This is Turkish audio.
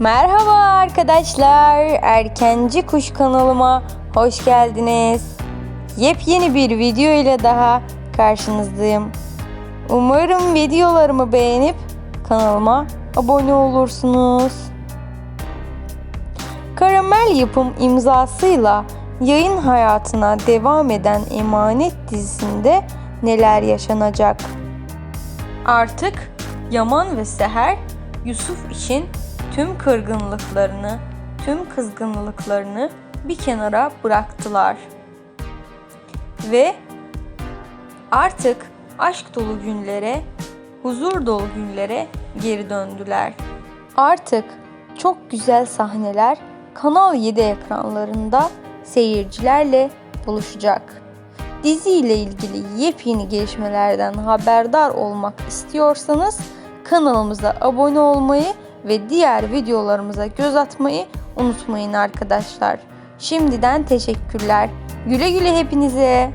Merhaba arkadaşlar. Erkenci Kuş kanalıma hoş geldiniz. Yepyeni bir video ile daha karşınızdayım. Umarım videolarımı beğenip kanalıma abone olursunuz. Karamel Yapım imzasıyla yayın hayatına devam eden Emanet dizisinde neler yaşanacak? Artık Yaman ve Seher Yusuf için tüm kırgınlıklarını, tüm kızgınlıklarını bir kenara bıraktılar. Ve artık aşk dolu günlere, huzur dolu günlere geri döndüler. Artık çok güzel sahneler Kanal 7 ekranlarında seyircilerle buluşacak. Dizi ile ilgili yepyeni gelişmelerden haberdar olmak istiyorsanız kanalımıza abone olmayı ve diğer videolarımıza göz atmayı unutmayın arkadaşlar. Şimdiden teşekkürler. Güle güle hepinize.